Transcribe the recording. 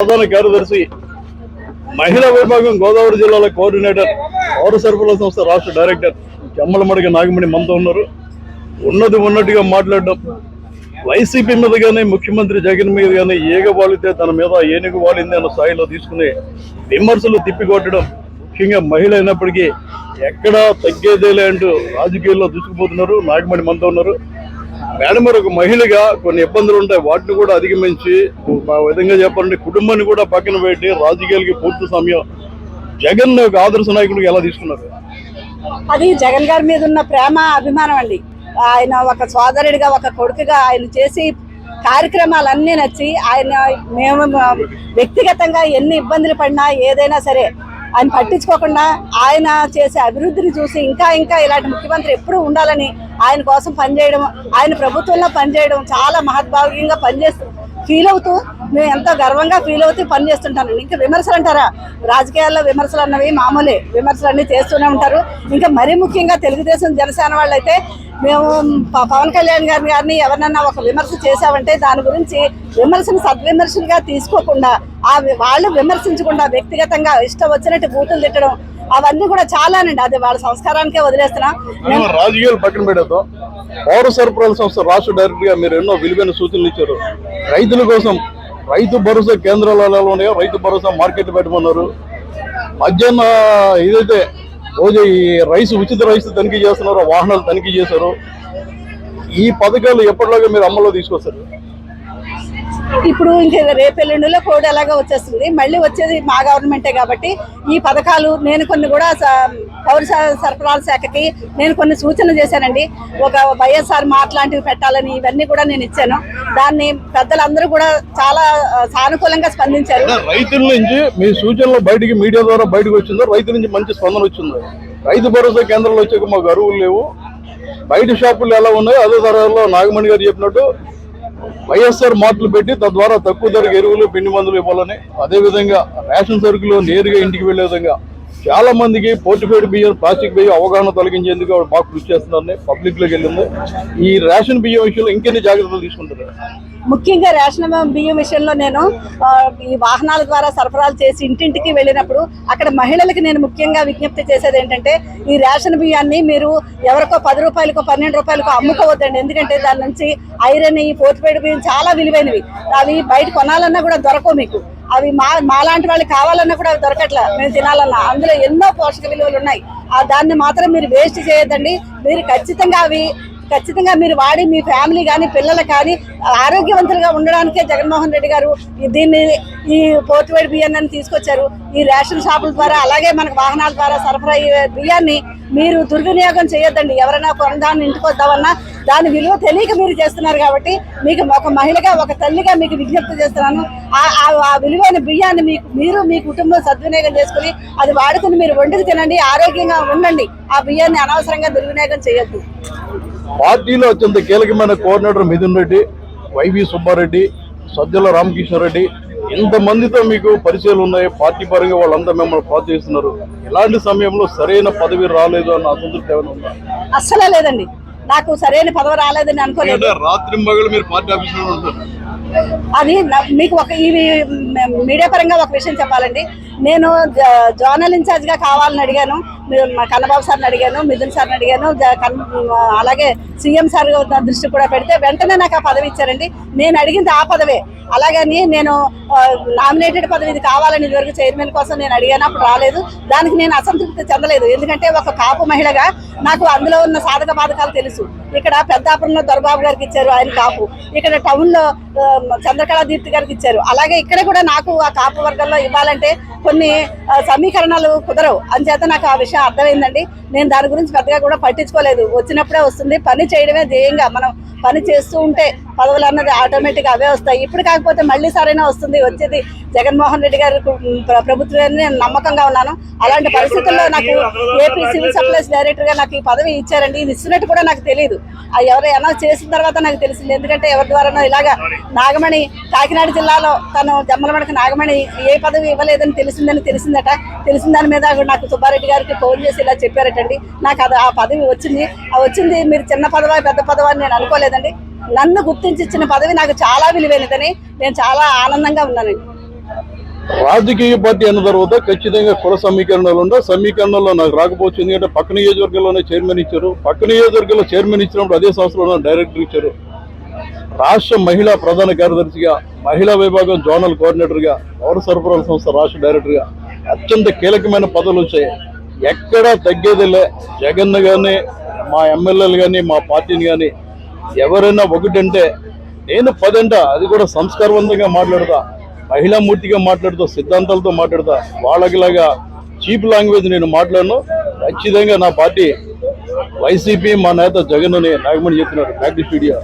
ప్రధాన కార్యదర్శి మహిళా విభాగం గోదావరి జిల్లాల కోఆర్డినేటర్ పౌర సరఫరాల సంస్థ రాష్ట్ర డైరెక్టర్ జమ్మలమడిగ నాగమణి మనతో ఉన్నారు. ఉన్నది ఉన్నట్టుగా మాట్లాడడం వైసీపీ మీద కానీ ముఖ్యమంత్రి జగన్ మీద కానీ ఏగ వాలితే తన మీద ఏనుగు వాలింది అన్న స్థాయిలో తీసుకుని విమర్శలు తిప్పికొట్టడం ముఖ్యంగా మహిళ అయినప్పటికీ ఎక్కడా తగ్గేదేలే అంటూ రాజకీయాల్లో దూసుకుపోతున్నారు. నాగమణి మనతో ఉన్నారు. మేడం ఒక మహిళగా కొన్ని ఇబ్బందులు ఉంటాయి. వాటిని కూడా అధిగమించి మా విధంగా చెప్పాలంటే కుటుంబాన్ని కూడా పక్కన పెట్టి రాజకీయాలకి పూర్తి సమయం జగన్ ఒక ఆదర్శ నాయకుడికి ఎలా తీసుకున్నారు? అది జగన్ గారి మీద ఉన్న ప్రేమ అభిమానం అండి. ఆయన ఒక సోదరుడిగా ఒక కొడుకుగా ఆయన చేసి కార్యక్రమాలన్నీ నచ్చి ఆయన మేము వ్యక్తిగతంగా ఎన్ని ఇబ్బందులు పడినా ఏదైనా సరే ఆయన పట్టించుకోకుండా ఆయన చేసే అభివృద్ధిని చూసి ఇంకా ఇంకా ఇలాంటి ముఖ్యమంత్రి ఎప్పుడూ ఉండాలని ఆయన కోసం పనిచేయడం ఆయన ప్రభుత్వంలో పనిచేయడం చాలా మహద్భాగ్యంగా పనిచేస్తూ ఫీల్ అవుతూ మేము ఎంతో గర్వంగా ఫీల్ అవుతూ పని చేస్తుంటాను ఇంకా విమర్శలు అంటారా? రాజకీయాల్లో విమర్శలు అన్నవి మామూలే. విమర్శలు అన్నీ చేస్తూనే ఉంటారు. ఇంకా మరీ ముఖ్యంగా తెలుగుదేశం జనసేన వాళ్ళు అయితే మేము ప- పవన్ కళ్యాణ్ గారిని గారిని ఎవరినన్నా ఒక విమర్శ చేశామంటే దాని గురించి విమర్శను సద్విమర్శలుగా తీసుకోకుండా ఆ వాళ్ళు విమర్శించకుండా వ్యక్తిగతంగా ఇష్టం వచ్చినట్టు బూతులు తిట్టడం అవన్నీ కూడా చాలానండి. అది వాళ్ళ సంస్కారానికే వదిలేస్తున్నాం. రాజకీయాలు పక్కన పెడతాం పౌర సరఫరాల సంస్థ రాష్ట్ర డైరెక్టర్గా మీరు ఎన్నో విలువైన సూచనలు ఇచ్చారు. రైతుల కోసం రైతు భరోసా కేంద్రాలలో ఉన్నాయో? రైతు భరోసా మార్కెట్ పెట్టమన్నారు. మధ్యాహ్న ఏదైతే రోజు ఈ రైస్ ఉచిత రైస్ తనిఖీ చేస్తున్నారో వాహనాలు తనిఖీ చేశారు ఈ పథకాలు ఎప్పటిలాగా మీరు అమల్లో తీసుకొస్తారు? ఇప్పుడు ఇంకా రేపు ఎల్లుండిలో కోడ్ ఎలాగో వచ్చేస్తుంది. మళ్ళీ వచ్చేది మా గవర్నమెంటే కాబట్టి ఈ పథకాలు నేను కొన్ని కూడా పౌర సరఫరాల శాఖకి నేను కొన్ని సూచనలు చేశానండి. ఒక వైఎస్ఆర్ మాట్లాంటివి పెట్టాలని ఇవన్నీ కూడా నేను ఇచ్చాను. దాన్ని పెద్దలందరూ కూడా చాలా సానుకూలంగా స్పందించారు. రైతుల నుంచి మీ సూచనలు బయటికి మీడియా ద్వారా బయటకు వచ్చిందో రైతుల నుంచి మంచి స్పందన వచ్చిందో? రైతు భరోసా కేంద్రంలో వచ్చాక మాకు అరువులు లేవు. బయట షాపులు ఎలా ఉన్నాయో అదే తరహాలో నాగమణి గారు చెప్పినట్టు వైఎస్ఆర్ మార్పులు పెట్టి తద్వారా తక్కువ ధరకు ఎరువులు పిండి మందులు ఇవ్వాలని అదే విధంగా రేషన్ సరుకులు నేరుగా ఇంటికి వెళ్ళే విధంగా చాలా మందికి పోర్టిఫైడ్ బియ్యం ప్లాస్టిక్ బియ్యం అవగాహన తొలగించేందుకు ఆవిడ బాగా కృషి చేస్తున్నారని పబ్లిక్లోకి వెళ్ళింది. ఈ రేషన్ బియ్యం విషయంలో ఇంకెన్ని జాగ్రత్తలు తీసుకుంటారు ముఖ్యంగా రేషన్ బియ్యం విషయంలో నేను ఈ వాహనాల ద్వారా సరఫరాలు చేసి ఇంటింటికి వెళ్ళినప్పుడు అక్కడ మహిళలకు నేను ముఖ్యంగా విజ్ఞప్తి చేసేది ఏంటంటే ఈ రేషన్ బియ్యాన్ని మీరు ఎవరికో పది రూపాయలకో పన్నెండు రూపాయలకో అమ్ముకోవద్దండి. ఎందుకంటే దాని నుంచి ఐరన్ ఈ పోర్టిఫైడ్ బియ్యం చాలా విలువైనవి. అవి బయట కొనాలన్నా కూడా దొరకవు మీకు. అవి మా మాలాంటి వాళ్ళకి కావాలన్నా కూడా అవి దొరకట్లా. మేము తినాలన్నా. అందులో ఎన్నో పోషక విలువలు ఉన్నాయి. ఆ దాన్ని మాత్రం మీరు వేస్ట్ చేయొద్దండి. మీరు ఖచ్చితంగా అవి ఖచ్చితంగా మీరు వాడి మీ ఫ్యామిలీ కానీ పిల్లలు కానీ ఆరోగ్యవంతులుగా ఉండడానికే జగన్మోహన్ రెడ్డి గారు ఈ- దీన్ని ఈ పోర్టువేడి బియ్యాన్ని తీసుకొచ్చారు. ఈ రేషన్ షాపుల ద్వారా అలాగే మనకు వాహనాల ద్వారా సరఫరా అయ్యే బియ్యాన్ని మీరు దుర్వినియోగం చేయొద్దండి. ఎవరైనా కొనదాన్ని ఇంటికి వద్దామన్నా దాని విలువ తెలియక మీరు చేస్తున్నారు కాబట్టి మీకు ఒక మహిళగా ఒక తల్లిగా మీకు విజ్ఞప్తి చేస్తున్నాను. ఆ- ఆ విలువైన బియ్యాన్ని మీకు మీరు మీ కుటుంబం సద్వినియోగం చేసుకుని అది వాడుకుని మీరు వండుకు తినండి ఆరోగ్యంగా ఉండండి. ఆ బియ్యాన్ని అనవసరంగా దుర్వినియోగం చేయొద్దు. పార్టీలో అత్యంత కీలకమైన కోఆర్డినేటర్ మిథున్ రెడ్డి వైవి సుబ్బారెడ్డి సజ్జల రామకృష్ణారెడ్డి ఇంతమందితో మీకు పరిచయాలు ఉన్నాయి పార్టీ పరంగా వాళ్ళంతా మిమ్మల్ని ప్రోత్సహిస్తున్నారు. ఇలాంటి సమయంలో సరైన పదవి రాలేదు అన్న అసంతృప్తి ఏమైనా ఉందా? అస్సలే లేదండి. నాకు సరైన పదవి రాలేదని అనుకోలేదు. రాత్రి మగలు మీరు పార్టీ ఆఫీసులో ఉంటారు. అది మీకు ఒక ఇవి మీడియా పరంగా ఒక విషయం చెప్పాలండి. నేను జోనల్ ఇన్ఛార్జ్గా కావాలని అడిగాను. కన్నబాబు సార్ని అడిగాను మిథున్ సార్ని అడిగాను జ- కన్- అలాగే సీఎం సార్ దృష్టి కూడా పెడితే వెంటనే నాకు ఆ పదవి ఇచ్చారండి. నేను అడిగింది ఆ పదవే. అలాగని నేను నామినేటెడ్ పదవి ఇది కావాలని ఇదివరకు చైర్మన్ కోసం నేను అడిగాను అప్పుడు రాలేదు. దానికి నేను అసంతృప్తి చెందలేదు. ఎందుకంటే ఒక కాపు మహిళగా నాకు అందులో ఉన్న సాధక బాధకాలు తెలుసు. ఇక్కడ పెద్దాపురంలో దొరబాబు గారికి ఇచ్చారు ఆయన కాపు. ఇక్కడ టౌన్లో చంద్రకళా దీప్తి గారికి ఇచ్చారు. అలాగే ఇక్కడ కూడా నాకు ఆ కాపు వర్గంలో ఇవ్వాలంటే కొన్ని సమీకరణాలు కుదరవు. అంచేత నాకు ఆ విషయం అర్థమైందండి. నేను దాని గురించి పెద్దగా కూడా పట్టించుకోలేదు. వచ్చినప్పుడే వస్తుంది. పని చేయడమే ధ్యేయంగా. మనం పని చేస్తూ ఉంటే పదవులు అన్నది ఆటోమేటిక్గా అవే వస్తాయి. ఇప్పుడు కాకపోతే మళ్ళీ సరైన వస్తుంది. వచ్చేది జగన్మోహన్ రెడ్డి గారి ప్రభుత్వాన్ని నేను నమ్మకంగా ఉన్నాను. అలాంటి పరిస్థితుల్లో నాకు ఏపీ సివిల్ సప్లైస్ డైరెక్టర్గా నాకు ఈ పదవి ఇచ్చారండి. ఇది ఇస్తున్నట్టు కూడా నాకు తెలియదు అది ఎవరు అనౌన్స్ చేసిన తర్వాత నాకు తెలిసింది. ఎందుకంటే ఎవరి ద్వారానో ఇలాగా నాగమణి కాకినాడ జిల్లాలో తను జమ్మలమడక నాగమణి ఏ పదవి ఇవ్వలేదని తెలిసిందని తెలిసిందట. తెలిసిన దాని మీద నాకు సుబ్బారెడ్డి గారికి ఫోన్ చేసి ఇలా చెప్పారటండి. నాకు అది ఆ పదవి వచ్చింది. ఆ వచ్చింది మీరు చిన్న పదవా పెద్ద పదవా అని నేను అనుకోలేదండి. నన్ను గుర్తించి ఇచ్చిన పదవి నాకు చాలా విలువైనదని నేను చాలా ఆనందంగా ఉన్నానండి. రాజకీయ పార్టీ అన్న తర్వాత ఖచ్చితంగా కుల సమీకరణలు ఉండవు సమీకరణలో నాకు రాకపోవచ్చు. ఎందుకంటే పక్క నియోజకవర్గంలోనే చైర్మన్ ఇచ్చారు. పక్క నియోజకవర్గంలో చైర్మన్ ఇచ్చినప్పుడు అదే సంస్థలో డైరెక్టర్ ఇచ్చారు. రాష్ట్ర మహిళా ప్రధాన కార్యదర్శిగా మహిళా విభాగం జోనల్ కోఆర్డినేటర్గా పౌర సరఫరాల సంస్థ రాష్ట్ర డైరెక్టర్గా అత్యంత కీలకమైన పదవులు వచ్చాయి. ఎక్కడా తగ్గేదిలే జగన్ కానీ మా ఎమ్మెల్యేలు కానీ మా పార్టీని కానీ ఎవరైనా ఒకటంటే నేను పదంట అది కూడా సంస్కారవంతంగా మాట్లాడతా. మహిళా మూర్తిగా మాట్లాడుతూ సిద్ధాంతాలతో మాట్లాడతా. వాళ్ళకిలాగా చీప్ లాంగ్వేజ్ నేను మాట్లాడను. ఖచ్చితంగా నా పార్టీ వైసీపీ మా నేత జగన్ అని నాగమణి చెప్తున్నారు ప్రాక్టీస్ వీడియో